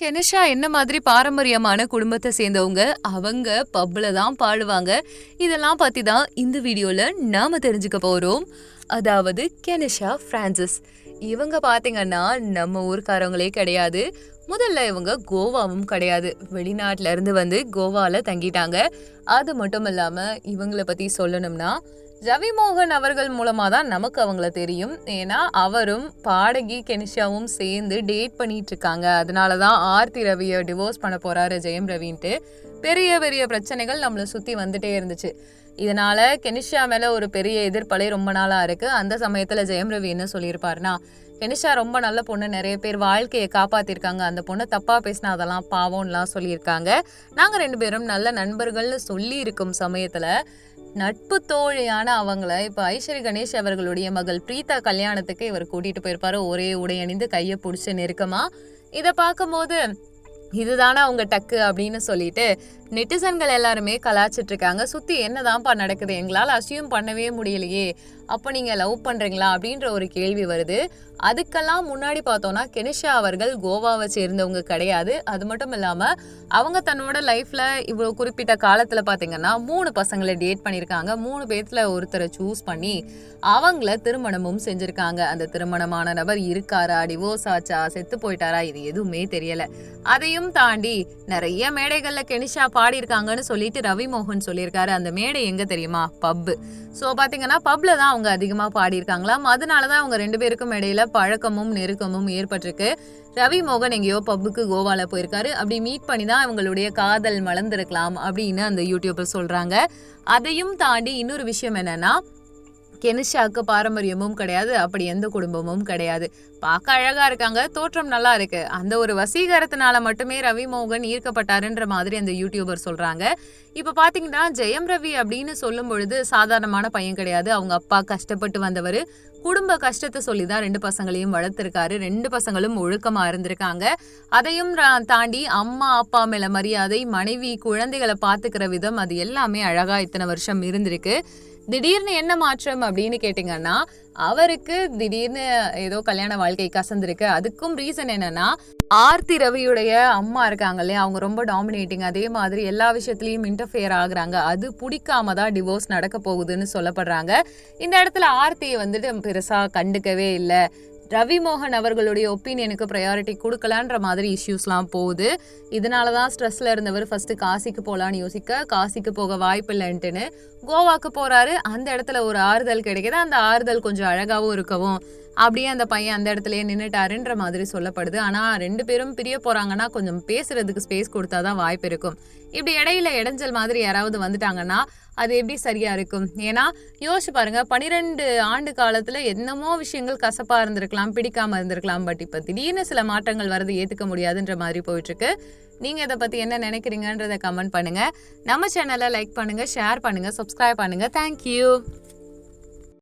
Kenisha என்ன மாதிரி பாரம்பரியமான குடும்பத்தை சேர்ந்தவங்க அவங்க பப்ல தான் பாடுவாங்க. இதெல்லாம் பற்றி தான் இந்த வீடியோவில் நாம் தெரிஞ்சுக்க போகிறோம் அதாவது கெனிஷா ஃப்ரான்சிஸ். இவங்க பார்த்தீங்கன்னா நம்ம ஊர்க்காரங்களே கிடையாது. முதல்ல இவங்க கோவாவும் கிடையாது. வெளிநாட்டில இருந்து வந்து கோவாவில் தங்கிட்டாங்க. அது மட்டும் இல்லாமல் இவங்களை பற்றி சொல்லணும்னா ரவிமோகன் அவர்கள் மூலமாக தான் நமக்கு அவங்கள தெரியும். ஏன்னா அவரும் பாடகி கெனிஷாவும் சேர்ந்து டேட் பண்ணிட்டு இருக்காங்க அதனால தான் ஆர்த்தி ரவியை டிவோர்ஸ் பண்ண போறாரு ஜெயம் ரவின்ட்டு. பெரிய பெரிய பிரச்சனைகள் நம்மளை சுற்றி வந்துட்டே இருந்துச்சு. இதனால கெனிஷா மேலே ஒரு பெரிய எதிர்ப்பலை ரொம்ப நாளாக இருக்குது அந்த சமயத்தில் ஜெயம் ரவி என்ன சொல்லியிருப்பாருன்னா கெனிஷா ரொம்ப நல்ல பொண்ணு. நிறைய பேர் வாழ்க்கையை காப்பாற்றிருக்காங்க அந்த பொண்ணை தப்பாக பேசினா அதெல்லாம் பாவம்லாம் சொல்லியிருக்காங்க. நாங்கள் ரெண்டு பேரும் நல்ல நண்பர்கள்னு சொல்லி இருக்கும் நட்பு தோழியான அவங்கள இப்போ ஐஸ்வரி கணேஷ் அவர்களுடைய மகள் பிரீதா கல்யாணத்துக்கு இவர் கூட்டிட்டு போயிருப்பாரு. ஒரே உடை அணிந்து கையை பிடிச்சி நெருக்கமா. இதை பார்க்கும்போது இதுதானே அவங்க டக்கு? அப்படின்னு சொல்லிட்டு நெட்டிசன்கள் எல்லாருமே கலாச்சிட்டு இருக்காங்க. சுத்தி என்னதான்ப்பா நடக்குது? எங்களால் அசியூம் பண்ணவே முடியலையே. அப்போ நீங்க லவ் பண்றீங்களா? அப்படின்ற ஒரு கேள்வி வருது. அதுக்கெல்லாம் முன்னாடி பார்த்தோம்னா கெனிஷா அவர்கள் கோவாவை சேர்ந்தவங்க கிடையாது. அது மட்டும் இல்லாமல் அவங்க தன்னோட லைஃப்பில் இவ்வளோ குறிப்பிட்ட காலத்தில் பார்த்தீங்கன்னா மூணு பசங்களை டேட் பண்ணியிருக்காங்க. மூணு பேர்த்தில் ஒருத்தரை சூஸ் பண்ணி அவங்கள திருமணமும் செஞ்சுருக்காங்க. அந்த திருமணமான நபர் இருக்காரா டிவோர்ஸ் ஆச்சா செத்து போயிட்டாரா இது எதுவுமே தெரியலை. அதையும் தாண்டி நிறைய மேடைகளில் கெனிஷா பாடியிருக்காங்கன்னு சொல்லிட்டு ரவி மோகன் சொல்லியிருக்காரு. அந்த மேடை எங்கே தெரியுமா? பப்பு ஸோ பார்த்தீங்கன்னா பப்பில் தான் அவங்க அதிகமாக பாடியிருக்காங்களாம். அதனாலதான் அவங்க ரெண்டு பேருக்கும் இடையில பழக்கமும் நெருக்கமும் ஏற்பட்டிருக்கு. ரவி மோகன் எங்கேயோ பப்புக்கு கோவால போயிருக்காரு. அப்படி மீட் பண்ணி தான் இவங்களுடைய காதல் மலர்ந்திருக்கலாம் அப்படின்னு அந்த யூடியூபர் சொல்றாங்க. அதையும் தாண்டி இன்னொரு விஷயம் என்னன்னா கெனிஷாக்கு பாரம்பரியமும் கிடையாது அப்படி எந்த குடும்பமும் கிடையாது. பார்க்க அழகா இருக்காங்க தோற்றம் நல்லா இருக்கு. அந்த ஒரு வசீகரத்தினால மட்டுமே ரவி மோகன் ஈர்க்கப்பட்டாருன்ற மாதிரி அந்த யூடியூபர் சொல்றாங்க. இப்ப பாத்தீங்கன்னா ஜெயம் ரவி அப்படின்னு சொல்லும் பொழுது சாதாரணமான பையன் கிடையாது. அவங்க அப்பா கஷ்டப்பட்டு வந்தவர். குடும்ப கஷ்டத்தை சொல்லி தான் ரெண்டு பசங்களையும் வளர்த்துருக்காரு. ரெண்டு பசங்களும் ஒழுக்கமா இருந்திருக்காங்க. அதையும் தாண்டி அம்மா அப்பா மேல மரியாதை மனைவி குழந்தைகளை பாத்துக்கிற விதம் அது எல்லாமே அழகா இத்தனை வருஷம் இருந்திருக்கு. திடீர்னு என்ன மாற்றம் அப்படின்னு கேட்டிங்கன்னா அவருக்கு திடீர்னு ஏதோ கல்யாண வாழ்க்கை கசந்திருக்கு. அதுக்கும் ரீசன் என்னன்னா ஆர்த்தி ரவியுடைய அம்மா இருக்காங்க இல்லையா? அவங்க ரொம்ப டாமினேட்டிங் அதே மாதிரி எல்லா விஷயத்துலையும் இன்டர்ஃபியர் ஆகுறாங்க. அது பிடிக்காம தான் டிவோர்ஸ் நடக்க போகுதுன்னு சொல்லப்படுறாங்க. இந்த இடத்துல ஆர்த்தியை வந்துட்டு பெருசா கண்டுக்கவே இல்லை. ரவி மோகன் அவர்களுடைய ஒப்பீனியனுக்கு ப்ரையாரிட்டி கொடுக்கலான்ற மாதிரி இஷ்யூஸ்லாம் போகுது. இதனால தான் ஸ்ட்ரெஸ்ல இருந்தவர் ஃபர்ஸ்ட் காசிக்கு போகலான்னு யோசிக்க காசிக்கு போக வாய்ப்பு இல்லைன்ட்டுன்னு கோவாக்கு போறாரு. அந்த இடத்துல ஒரு ஆறுதல் கிடைக்குது. அந்த ஆறுதல் கொஞ்சம் அழகாவும் இருக்கவும் அப்படியே அந்த பையன் அந்த இடத்துலயே நின்றுட்டாருன்ற மாதிரி சொல்லப்படுது. ஆனா ரெண்டு பேரும் பிரிய போறாங்கன்னா கொஞ்சம் பேசுறதுக்கு ஸ்பேஸ் கொடுத்தாதான் வாய்ப்பு இருக்கும். இப்படி இடையில இடைஞ்சல் மாதிரி யாராவது வந்துட்டாங்கன்னா அது எப்படி சரியா இருக்கும்? ஏன்னா யோசிச்சு பாருங்க பனிரெண்டு ஆண்டு காலத்துல என்னமோ விஷயங்கள் கசப்பா இருந்திருக்கலாம் பிடிக்காம இருந்திருக்கலாம். பட் இப்ப திடீர்னு சில மாற்றங்கள் வரது ஏத்துக்க முடியாதுன்ற மாதிரி போயிட்டு இருக்கு நீங்க இதை பத்தி என்ன நினைக்கிறீங்கன்றத கமெண்ட் பண்ணுங்க. நம்ம சேனலை லைக் பண்ணுங்க ஷேர் பண்ணுங்க சப்ஸ்கிரைப் பண்ணுங்க. தேங்க்யூ